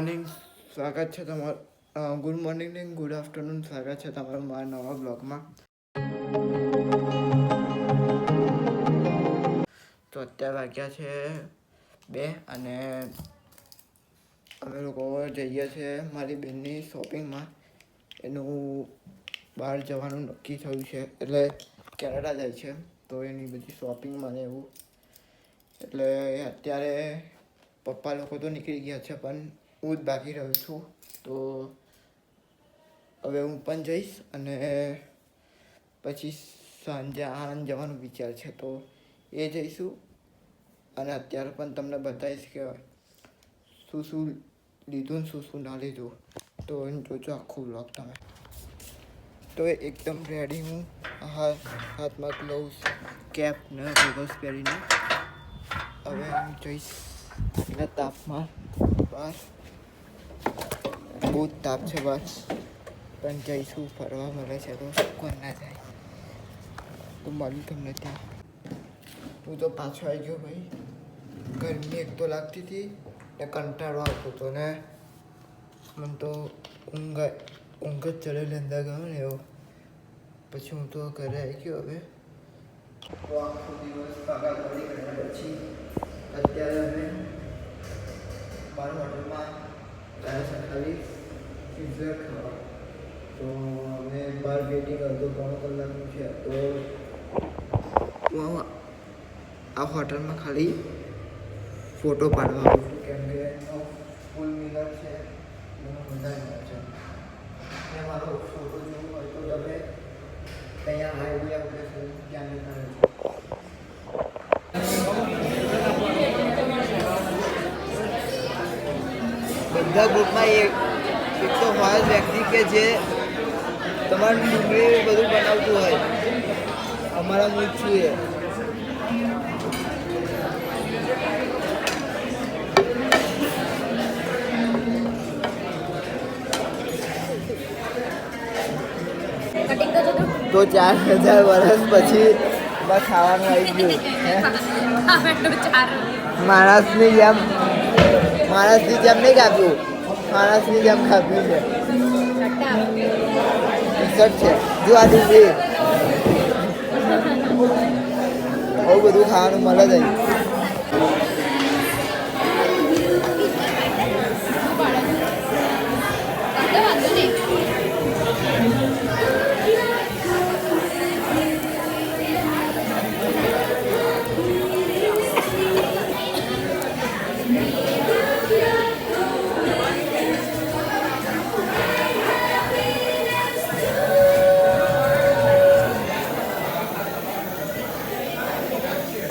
Morning સ્વાગત છે તમારું ગુડ મોર્નિંગ ને ગુડ આફ્ટરનૂન સ્વાગત છે તમારું મારા નવા બ્લોગમાં તો અત્યારે વાગ્યા છે બે અને અમે લોકો જઈએ છીએ મારી બેનની શોપિંગમાં એનું બહાર જવાનું નક્કી થયું છે, એટલે કેનેડા જાય છે, તો એની બધી શોપિંગ મને એવું. એટલે અત્યારે પપ્પા લોકો તો નીકળી ગયા છે, પણ હું જ બાકી રહ્યો છું. તો હવે હું પણ જઈશ અને પછી સાંજે આણંદ જવાનો વિચાર છે તો એ જઈશું. અને અત્યારે પણ તમને બતાવીશ કે શું શું લીધું શું શું ના લીધું. તો જોજો આખું બ્લોગ તમે. તો એકદમ રેડી હું. હાથમાં ગ્લોવ્સ કેપ ને ગોગલ્સ પહેરીને. હવે હું જઈશ. એટલે તાપમાન બહાર. બહુ જ તાપ છે બસ. પણ જઈશું, ફરવા મળે છે તો કોણ ના જાય. તો મળ્યું તમને ત્યાં. હું તો પાછો આવી ગયો ભાઈ. ગરમી એક તો લાગતી હતી ને કંટાળો આવતો હતો ને. મને તો ઊંઘ ઊંઘ જ ચડેલી અંદર ગયો ને એવો. પછી હું તો ઘરે આવી ગયો હવે. તો આખો દિવસ કરી કર્યા પછી અત્યારે અમે મારા હોટલમાં ગયા છે પિઝા ખાવા તો અમે બાર વેટિંગ અડધો પોણો કલાકનું છે તો હું આ- આ હોટલમાં ખાલી ફોટો પાડવા. આવું છું કેમ કે એનો ફૂલ મિલર છે એનો બધા મિલર છે ને મારો ફોટો જોવો હોય તો તમે અહીંયા આઈડિયા વગર ત્યાં નીકળે છે બધા ગ્રુપમાં એક એક તો હોય જ વ્યક્તિ કે જે તમારું ડુંગળી બધું બનાવતું હોય. અમારા હું છું એ. તો ચાર હજાર વર્ષ પછી બસ ખાવાનું આવી ગયું. માણસની જેમ માણસની જેમ નહીં કાપ્યું માણસની જેમ કાપ્યું છે. ખટ્ટા. છે. જો આ ડુંગળી બહુ બધું ખાવાનું મળે છે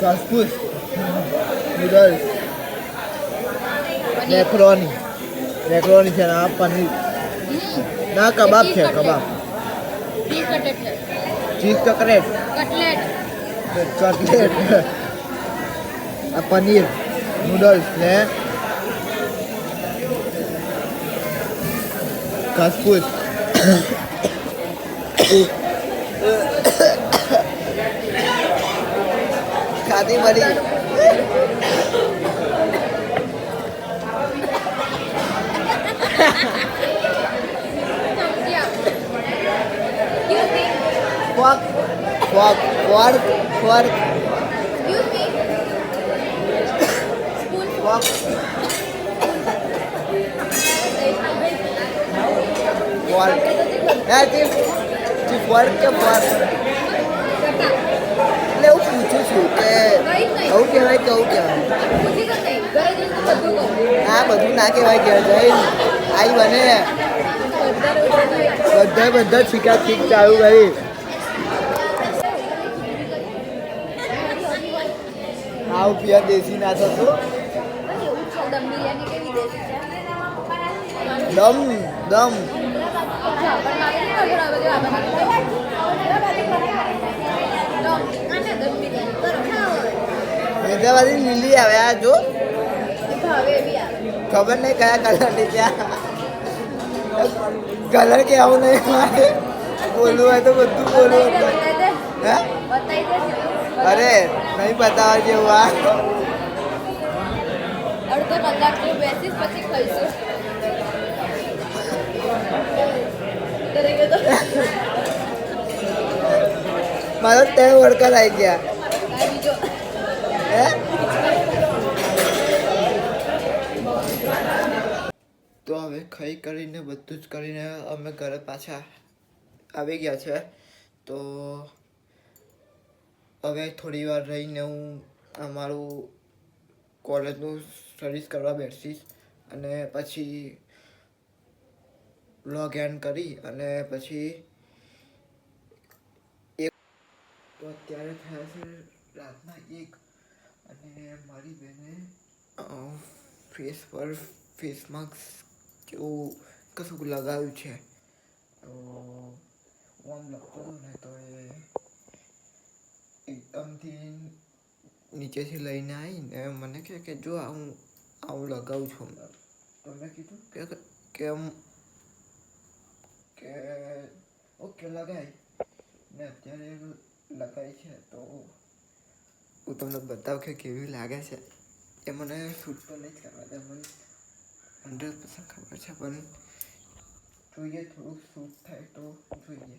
ઘાસફૂસ નૂડલ્સ મેક્રોની મેક્રોની છે આ પનીર. ના, કબાબ છે, કબાબ. Cheese કકરેટ chocolate. આ પનીર, નૂડલ્સ ને ઘાસફૂસ ખાધી મળી. Fork you me spoon fork. Fork હે ચીફ ચીફ પૂછું છું કે? આવું કહેવાય કે આવું કહેવાય. તો બધું ના કહેવાય કહેવાય. જઈ આઈ બને. બધા બધા છીકા છીક ચાલુ ભાઈ આવું પિયા દેશી ના થતો દમ દમ. पहला बार नीली आवे आ जो खबर नहीं क्या कलर ले क्या कलर क्या हो नहीं हमारे बोलो है तो बद्दू बोलो अरे नहीं पता और ये हुआ मतलब तय वर्कर आई क्या ખાઈ કરીને, બધું જ કરીને અમે ઘરે પાછા આવી ગયા છે. તો હવે થોડી વાર રહીને હું અમારું કોલેજનું સ્ટડીઝ કરવા બેસીશ અને પછી લોગ એન્ડ કરી અને પછી એક તો અત્યારે થયા છે રાતના એક અને મારી બેને ફેસ પર ફેસ માસ્ક જેવું કશું લગાવ્યું છે. તો હું આમ લખતો હતો ને તો એ એકદમથી નીચેથી લઈને આવીને મને કહે કે જો હું આવું લગાવું છું તો મેં કીધું? કે કેમ કે ઓકે લગાય. ને અત્યારે લગાય છે તો હું તમને બતાવું કે કેવી લાગે છે. એ મને શૂટ તો નહીં જ કરવા દે હંડ્રેડ પર્સન્ટ ખબર છે પણ જોઈએ થોડુંક શૂટ થાય તો જોઈએ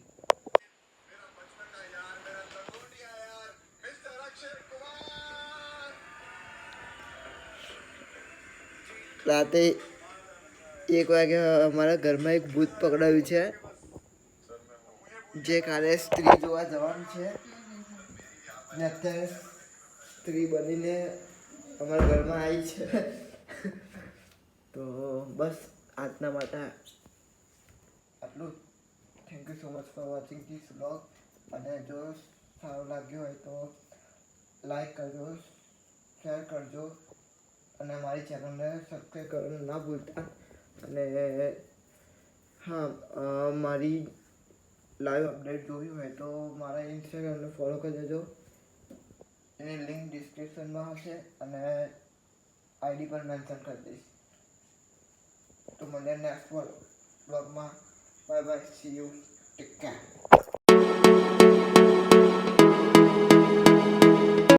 રાતે એક વાગે અમારા ઘરમાં એક ભૂત પકડાયું છે. જે કાલે સ્ત્રી જોવા જવાનું છે. ને અત્યારે સ્ત્રી બનીને અમારા ઘરમાં આવી છે. તો બસ આજના માટે આટલું thank you so much for watching this blog અને જો સારું લાગ્યું હોય તો લાઈક કરજો શેર કરજો. અને મારી ચેનલને સબસ્ક્રાઈબ કરવાનું ના ભૂલતા. અને હા મારી લાઈવ અપડેટ જોવી હોય તો મારા ઇન્સ્ટાગ્રામને ફોલો કરી દેજો. એની લિંક ડિસ્ક્રિપ્શનમાં હશે. અને આઈડી પણ મેન્શન કરી દઈશ. તો મળીએ નેક્સ્ટ બ્લોગમાં bye bye see you take care